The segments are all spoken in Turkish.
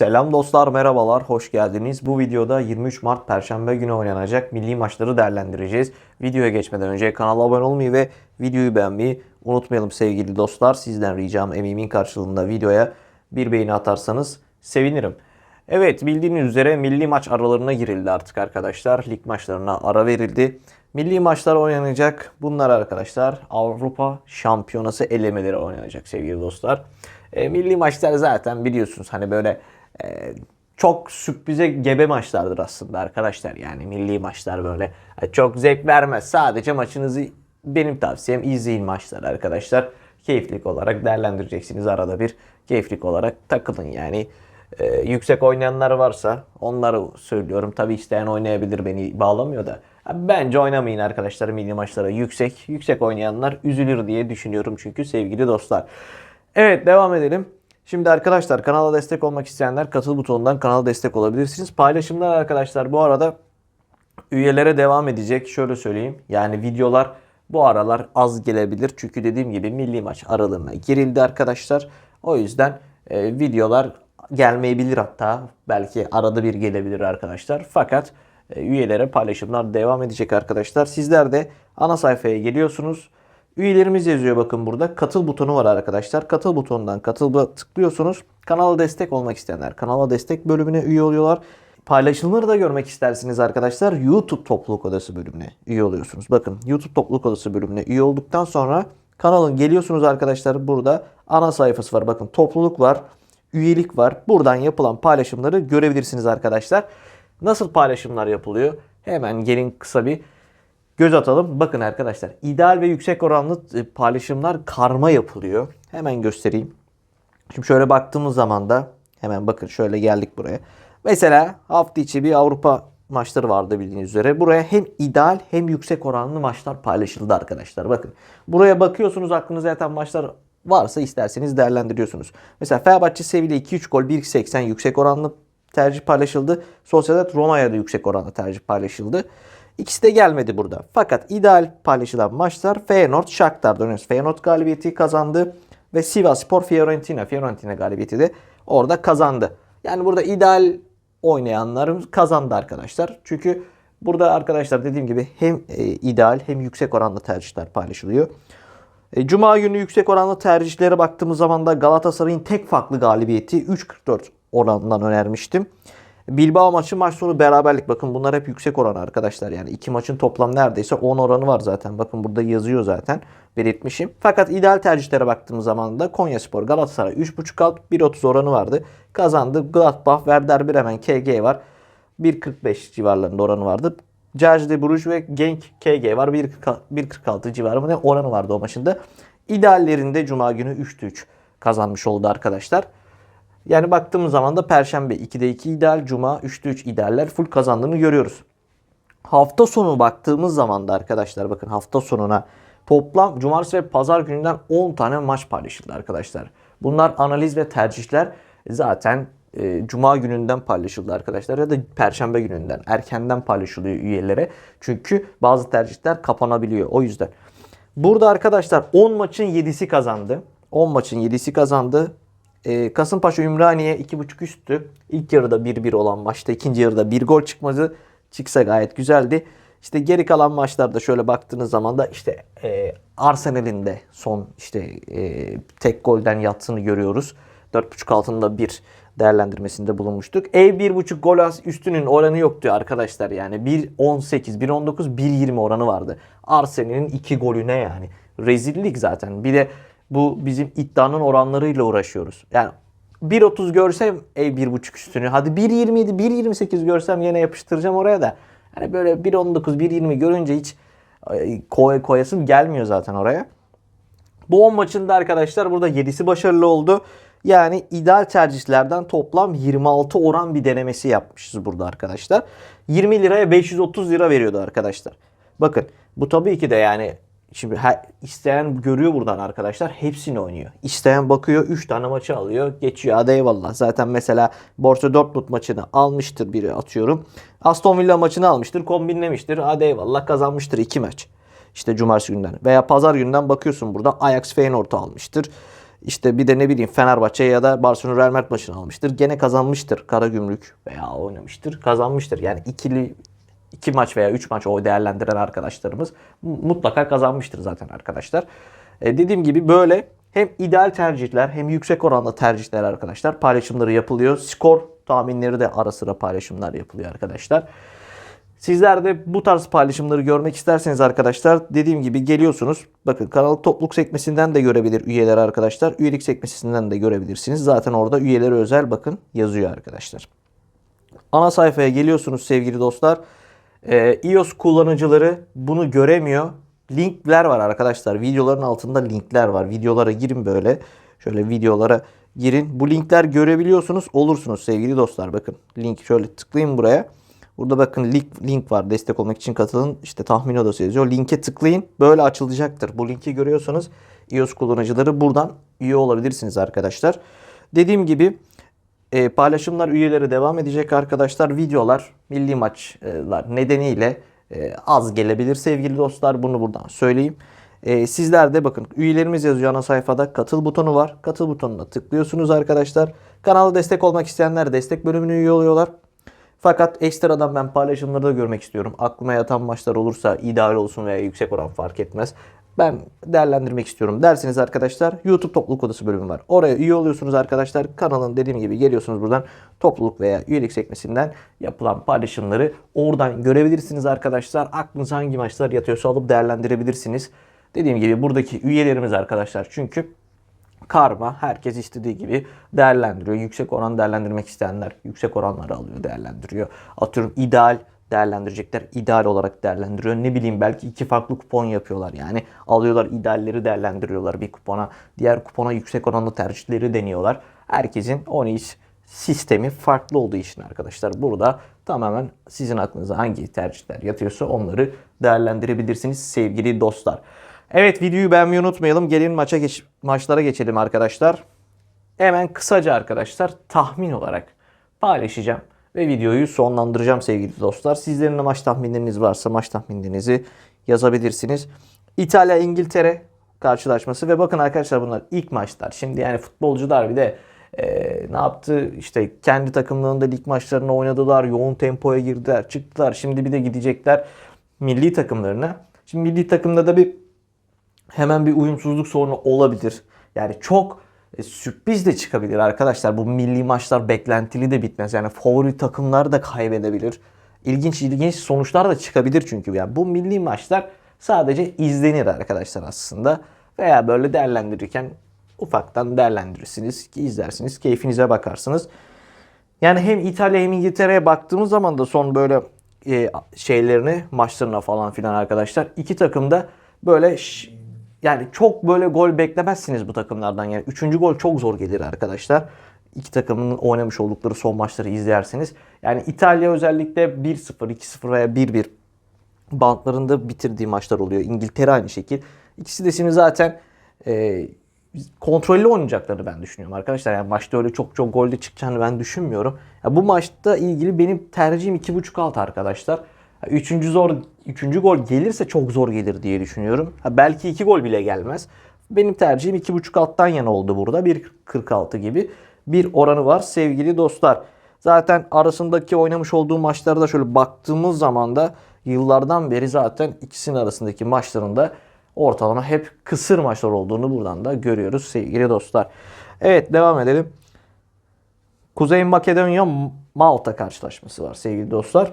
Selam dostlar, merhabalar, hoş geldiniz. Bu videoda 23 Mart Perşembe günü oynanacak milli maçları değerlendireceğiz. Videoya geçmeden önce kanala abone olmayı ve videoyu beğenmeyi unutmayalım sevgili dostlar. Sizden ricam emeğimin karşılığında videoya bir beğeni atarsanız sevinirim. Evet bildiğiniz üzere milli maç aralarına girildi artık arkadaşlar. Lig maçlarına ara verildi. Milli maçlar oynanacak. Bunlar arkadaşlar Avrupa Şampiyonası elemeleri oynanacak sevgili dostlar. E, milli maçlar zaten biliyorsunuz hani böyle e, çok sürprize gebe maçlardır aslında arkadaşlar. Yani milli maçlar böyle e, çok zevk vermez. Sadece maçınızı benim tavsiyem izleyin maçlar arkadaşlar. Keyiflik olarak değerlendireceksiniz arada bir. Keyiflik olarak takılın yani. E, yüksek oynayanlar varsa onları söylüyorum. Tabi isteyen oynayabilir beni bağlamıyor da. Bence oynamayın arkadaşlar milli maçlara yüksek. Yüksek oynayanlar üzülür diye düşünüyorum çünkü sevgili dostlar. Evet devam edelim. Şimdi arkadaşlar kanala destek olmak isteyenler katıl butonundan kanala destek olabilirsiniz. Paylaşımlar arkadaşlar bu arada üyelere devam edecek. Şöyle söyleyeyim. Yani videolar bu aralar az gelebilir. Çünkü dediğim gibi milli maç aralığına girildi arkadaşlar. O yüzden e, videolar gelmeyebilir hatta. Belki arada bir gelebilir arkadaşlar. Fakat e, üyelere paylaşımlar devam edecek arkadaşlar. Sizler de ana sayfaya geliyorsunuz. Üyelerimiz yazıyor bakın burada. Katıl butonu var arkadaşlar. Katıl butonundan katıla tıklıyorsunuz. Kanala destek olmak isteyenler kanala destek bölümüne üye oluyorlar. Paylaşımları da görmek isterseniz arkadaşlar YouTube Topluluk Odası bölümüne üye oluyorsunuz. Bakın YouTube Topluluk Odası bölümüne üye olduktan sonra kanalın geliyorsunuz arkadaşlar burada ana sayfası var. Bakın topluluk var, üyelik var. Buradan yapılan paylaşımları görebilirsiniz arkadaşlar. Nasıl paylaşımlar yapılıyor? Hemen gelin kısa bir göz atalım. Bakın arkadaşlar ideal ve yüksek oranlı e, paylaşımlar karma yapılıyor. Hemen göstereyim. Şimdi şöyle baktığımız zaman da hemen bakın şöyle geldik buraya. Mesela hafta içi bir Avrupa maçları vardı bildiğiniz üzere. Buraya hem ideal hem yüksek oranlı maçlar paylaşıldı arkadaşlar. Bakın buraya bakıyorsunuz aklınıza yatan maçlar varsa isterseniz değerlendiriyorsunuz. Mesela Fenerbahçe Sevilla 2-3 gol 1.80 yüksek oranlı tercih paylaşıldı. Sociedad Roma'ya da yüksek oranlı tercih paylaşıldı. İkisi de gelmedi burada. Fakat ideal paylaşılan maçlar Feyenoord Shakhtar dönüyoruz. Feyenoord galibiyeti kazandı ve Sivasspor Fiorentina Fiorentina galibiyeti de orada kazandı. Yani burada ideal oynayanlarımız kazandı arkadaşlar. Çünkü burada arkadaşlar dediğim gibi hem e, ideal hem yüksek oranlı tercihler paylaşılıyor. E, Cuma günü yüksek oranlı tercihlere baktığımız zaman da Galatasaray'ın tek farklı galibiyeti 3.44 oranından önermiştim. Bilbao maçı maç sonu beraberlik. Bakın bunlar hep yüksek oran arkadaşlar. Yani iki maçın toplam neredeyse 10 oranı var zaten. Bakın burada yazıyor zaten. Belirtmişim. Fakat ideal tercihlere baktığımız zaman da Konyaspor Galatasaray 3.5 alt 1.30 oranı vardı. Kazandı. Gladbach, Werder Bremen, KG var. 1.45 civarlarında oranı vardı. Cercle de Bruges ve Genk KG var. 1.46 civarı mı ne oranı vardı o maçında. İdeallerinde Cuma günü 3'te 3 kazanmış oldu arkadaşlar. Yani baktığımız zaman da Perşembe 2'de 2 ideal, Cuma 3'te 3 idealler full kazandığını görüyoruz. Hafta sonu baktığımız zaman da arkadaşlar bakın hafta sonuna toplam Cumartesi ve Pazar gününden 10 tane maç paylaşıldı arkadaşlar. Bunlar analiz ve tercihler zaten e, Cuma gününden paylaşıldı arkadaşlar ya da Perşembe gününden erkenden paylaşılıyor üyelere. Çünkü bazı tercihler kapanabiliyor o yüzden. Burada arkadaşlar 10 maçın 7'si kazandı. 10 maçın 7'si kazandı. Ee, Kasımpaşa Ümraniye 2.5 üstü. İlk yarıda 1-1 olan maçta ikinci yarıda bir gol çıkması çıksa gayet güzeldi. İşte geri kalan maçlarda şöyle baktığınız zaman da işte e, Arsenal'in de son işte e, tek golden yatsını görüyoruz. 4.5 altında bir değerlendirmesinde bulunmuştuk. Ev 1.5 gol üstünün oranı yoktu arkadaşlar yani 1.18, 1.19, 1.20 oranı vardı. Arsenal'in 2 golü ne yani? Rezillik zaten. Bir de bu bizim iddianın oranlarıyla uğraşıyoruz. Yani 1.30 görsem ev 1.5 üstünü. Hadi 1.27, 1.28 görsem yine yapıştıracağım oraya da. Hani böyle 1.19, 1.20 görünce hiç koy, koyasım gelmiyor zaten oraya. Bu 10 maçında arkadaşlar burada 7'si başarılı oldu. Yani ideal tercihlerden toplam 26 oran bir denemesi yapmışız burada arkadaşlar. 20 liraya 530 lira veriyordu arkadaşlar. Bakın bu tabii ki de yani Şimdi her, isteyen görüyor buradan arkadaşlar. Hepsini oynuyor. İsteyen bakıyor 3 tane maçı alıyor. Geçiyor. Hadi eyvallah. Zaten mesela Borussia Dortmund maçını almıştır biri atıyorum. Aston Villa maçını almıştır. Kombinlemiştir. Hadi eyvallah kazanmıştır 2 maç. İşte cumartesi günden. Veya pazar günden bakıyorsun burada Ajax Feyenoord'u almıştır. İşte bir de ne bileyim Fenerbahçe ya da Barcelona Real Madrid maçını almıştır. Gene kazanmıştır. Karagümrük veya oynamıştır. Kazanmıştır. Yani ikili iki maç veya üç maç o değerlendiren arkadaşlarımız mutlaka kazanmıştır zaten arkadaşlar. E, dediğim gibi böyle hem ideal tercihler hem yüksek oranlı tercihler arkadaşlar paylaşımları yapılıyor. Skor tahminleri de ara sıra paylaşımlar yapılıyor arkadaşlar. Sizler de bu tarz paylaşımları görmek isterseniz arkadaşlar dediğim gibi geliyorsunuz. Bakın kanal topluluk sekmesinden de görebilir üyeler arkadaşlar. Üyelik sekmesinden de görebilirsiniz. Zaten orada üyelere özel bakın yazıyor arkadaşlar. Ana sayfaya geliyorsunuz sevgili dostlar. Ee, iOS kullanıcıları bunu göremiyor. Linkler var arkadaşlar. Videoların altında linkler var. Videolara girin böyle. Şöyle videolara girin. Bu linkler görebiliyorsunuz. Olursunuz sevgili dostlar. Bakın link şöyle tıklayın buraya. Burada bakın link, link var. Destek olmak için katılın. İşte tahmin odası yazıyor. Linke tıklayın. Böyle açılacaktır. Bu linki görüyorsanız iOS kullanıcıları buradan üye olabilirsiniz arkadaşlar. Dediğim gibi e, paylaşımlar üyeleri devam edecek arkadaşlar. Videolar, milli maçlar nedeniyle e, az gelebilir sevgili dostlar. Bunu buradan söyleyeyim. E, sizler de bakın üyelerimiz yazıyor ana sayfada katıl butonu var. Katıl butonuna tıklıyorsunuz arkadaşlar. Kanala destek olmak isteyenler destek bölümüne üye oluyorlar. Fakat ekstradan ben paylaşımları da görmek istiyorum. Aklıma yatan maçlar olursa ideal olsun veya yüksek oran fark etmez. Ben değerlendirmek istiyorum derseniz arkadaşlar YouTube topluluk odası bölümü var. Oraya üye oluyorsunuz arkadaşlar. Kanalın dediğim gibi geliyorsunuz buradan topluluk veya üyelik sekmesinden yapılan paylaşımları oradan görebilirsiniz arkadaşlar. Aklınıza hangi maçlar yatıyorsa alıp değerlendirebilirsiniz. Dediğim gibi buradaki üyelerimiz arkadaşlar çünkü karma herkes istediği gibi değerlendiriyor. Yüksek oran değerlendirmek isteyenler yüksek oranları alıyor değerlendiriyor. Atıyorum ideal değerlendirecekler. ideal olarak değerlendiriyor. Ne bileyim belki iki farklı kupon yapıyorlar. Yani alıyorlar idealleri değerlendiriyorlar bir kupona. Diğer kupona yüksek oranlı tercihleri deniyorlar. Herkesin oynayış sistemi farklı olduğu için arkadaşlar burada tamamen sizin aklınıza hangi tercihler yatıyorsa onları değerlendirebilirsiniz sevgili dostlar. Evet videoyu beğenmeyi unutmayalım. Gelin maça geç maçlara geçelim arkadaşlar. Hemen kısaca arkadaşlar tahmin olarak paylaşacağım ve videoyu sonlandıracağım sevgili dostlar. Sizlerin de maç tahminleriniz varsa maç tahminlerinizi yazabilirsiniz. İtalya İngiltere karşılaşması ve bakın arkadaşlar bunlar ilk maçlar. Şimdi yani futbolcular bir de e, ne yaptı? İşte kendi takımlarında lig maçlarını oynadılar. Yoğun tempoya girdiler, çıktılar. Şimdi bir de gidecekler milli takımlarına. Şimdi milli takımda da bir hemen bir uyumsuzluk sorunu olabilir. Yani çok e, sürpriz de çıkabilir arkadaşlar. Bu milli maçlar beklentili de bitmez. Yani favori takımlar da kaybedebilir. İlginç ilginç sonuçlar da çıkabilir çünkü. Yani bu milli maçlar sadece izlenir arkadaşlar aslında. Veya böyle değerlendirirken ufaktan değerlendirirsiniz ki izlersiniz. Keyfinize bakarsınız. Yani hem İtalya hem İngiltere'ye baktığımız zaman da son böyle e, şeylerini maçlarına falan filan arkadaşlar. iki takım da böyle yani çok böyle gol beklemezsiniz bu takımlardan. Yani üçüncü gol çok zor gelir arkadaşlar. İki takımın oynamış oldukları son maçları izlerseniz. Yani İtalya özellikle 1-0, 2-0 veya 1-1 bantlarında bitirdiği maçlar oluyor. İngiltere aynı şekil. İkisi de şimdi zaten e, kontrollü oynayacaklarını ben düşünüyorum arkadaşlar. Yani maçta öyle çok çok golde çıkacağını ben düşünmüyorum. Ya bu maçta ilgili benim tercihim 2.5 alt arkadaşlar. Üçüncü zor, üçüncü gol gelirse çok zor gelir diye düşünüyorum. Ha, belki iki gol bile gelmez. Benim tercihim iki buçuk alttan yana oldu burada. 1.46 gibi bir oranı var sevgili dostlar. Zaten arasındaki oynamış olduğu maçlarda şöyle baktığımız zaman da yıllardan beri zaten ikisinin arasındaki maçlarında ortalama hep kısır maçlar olduğunu buradan da görüyoruz sevgili dostlar. Evet devam edelim. Kuzey Makedonya Malta karşılaşması var sevgili dostlar.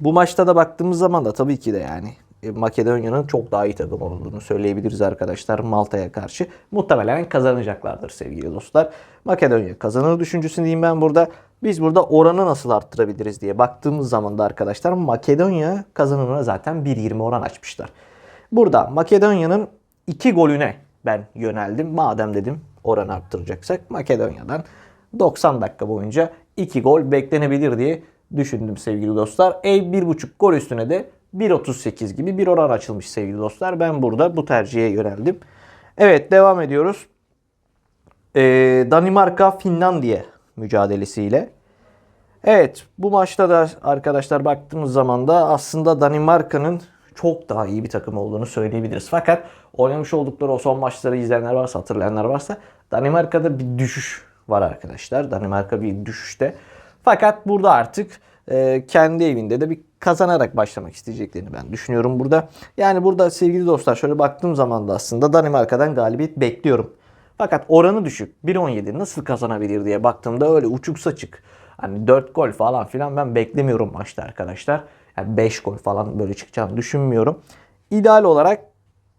Bu maçta da baktığımız zaman da tabii ki de yani e, Makedonya'nın çok daha iyi takım olduğunu söyleyebiliriz arkadaşlar Malta'ya karşı. Muhtemelen kazanacaklardır sevgili dostlar. Makedonya kazanır düşüncesindeyim ben burada. Biz burada oranı nasıl arttırabiliriz diye baktığımız zaman da arkadaşlar Makedonya kazanımına zaten 1.20 oran açmışlar. Burada Makedonya'nın 2 golüne ben yöneldim. Madem dedim oran arttıracaksak Makedonya'dan 90 dakika boyunca 2 gol beklenebilir diye düşündüm sevgili dostlar. E 1.5 gol üstüne de 1.38 gibi bir oran açılmış sevgili dostlar. Ben burada bu tercihe yöneldim. Evet devam ediyoruz. Ee, Danimarka Finlandiya mücadelesiyle. Evet bu maçta da arkadaşlar baktığımız zaman da aslında Danimarka'nın çok daha iyi bir takım olduğunu söyleyebiliriz. Fakat oynamış oldukları o son maçları izleyenler varsa, hatırlayanlar varsa Danimarka'da bir düşüş var arkadaşlar. Danimarka bir düşüşte. Fakat burada artık e, kendi evinde de bir kazanarak başlamak isteyeceklerini ben düşünüyorum burada. Yani burada sevgili dostlar şöyle baktığım zaman da aslında Danimarka'dan galibiyet bekliyorum. Fakat oranı düşük. 1.17 nasıl kazanabilir diye baktığımda öyle uçuk saçık. Hani 4 gol falan filan ben beklemiyorum maçta arkadaşlar. Yani 5 gol falan böyle çıkacağını düşünmüyorum. İdeal olarak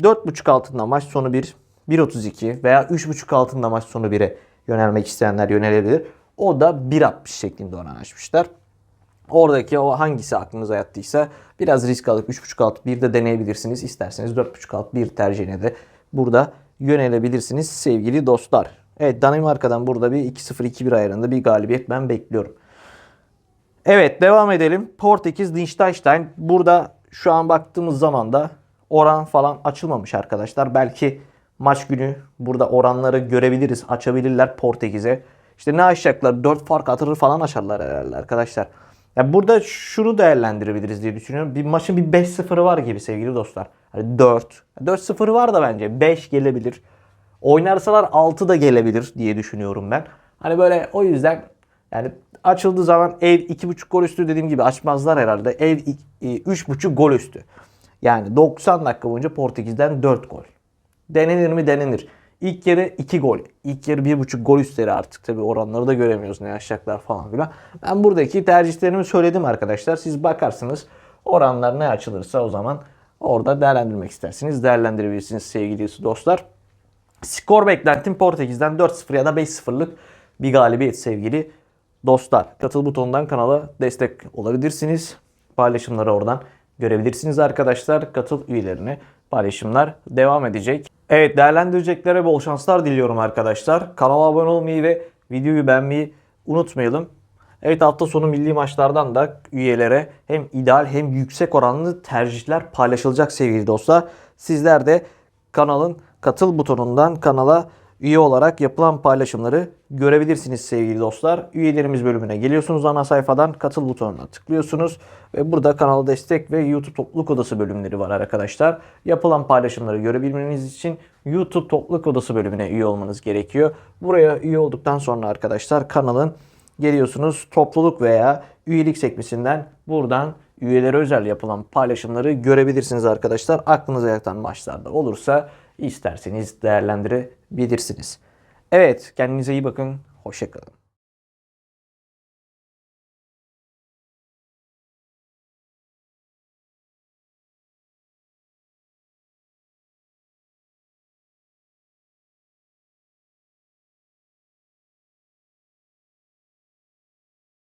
4.5 altında maç sonu 1, 1.32 veya 3.5 altında maç sonu 1'e yönelmek isteyenler yönelebilir. O da 1.60 şeklinde oran açmışlar. Oradaki o hangisi aklınıza yattıysa biraz risk alıp 3.5 alt 1 de deneyebilirsiniz. İsterseniz 4.5 alt 1 tercihine de burada yönelebilirsiniz sevgili dostlar. Evet Danimarka'dan burada bir 2-0-2-1 ayarında bir galibiyet ben bekliyorum. Evet devam edelim. Portekiz Liechtenstein. Burada şu an baktığımız zaman da oran falan açılmamış arkadaşlar. Belki maç günü burada oranları görebiliriz. Açabilirler Portekiz'e. İşte ne açacaklar? 4 fark atırır falan açarlar herhalde arkadaşlar. Ya burada şunu değerlendirebiliriz diye düşünüyorum. Bir maçın bir 5-0'ı var gibi sevgili dostlar. Hani 4. 4-0'ı var da bence 5 gelebilir. Oynarsalar 6 da gelebilir diye düşünüyorum ben. Hani böyle o yüzden yani açıldığı zaman ev 2.5 gol üstü dediğim gibi açmazlar herhalde. Ev 3.5 gol üstü. Yani 90 dakika boyunca Portekiz'den 4 gol. Denenir mi denenir. İlk yarı 2 gol. İlk yarı 1.5 gol üstleri artık. Tabi oranları da göremiyoruz ne yaşayacaklar falan filan. Ben buradaki tercihlerimi söyledim arkadaşlar. Siz bakarsınız oranlar ne açılırsa o zaman orada değerlendirmek istersiniz. Değerlendirebilirsiniz sevgili dostlar. Skor beklentim Portekiz'den 4-0 ya da 5-0'lık bir galibiyet sevgili dostlar. Katıl butonundan kanala destek olabilirsiniz. Paylaşımları oradan görebilirsiniz arkadaşlar. Katıl üyelerine paylaşımlar devam edecek. Evet değerlendireceklere bol şanslar diliyorum arkadaşlar. Kanala abone olmayı ve videoyu beğenmeyi unutmayalım. Evet hafta sonu milli maçlardan da üyelere hem ideal hem yüksek oranlı tercihler paylaşılacak sevgili dostlar. Sizler de kanalın katıl butonundan kanala üye olarak yapılan paylaşımları görebilirsiniz sevgili dostlar. Üyelerimiz bölümüne geliyorsunuz ana sayfadan katıl butonuna tıklıyorsunuz ve burada kanala destek ve YouTube topluluk odası bölümleri var arkadaşlar. Yapılan paylaşımları görebilmeniz için YouTube topluluk odası bölümüne üye olmanız gerekiyor. Buraya üye olduktan sonra arkadaşlar kanalın geliyorsunuz topluluk veya üyelik sekmesinden buradan üyelere özel yapılan paylaşımları görebilirsiniz arkadaşlar. Aklınıza yatan maçlarda olursa isterseniz değerlendirebilirsiniz. Evet kendinize iyi bakın. Hoşçakalın.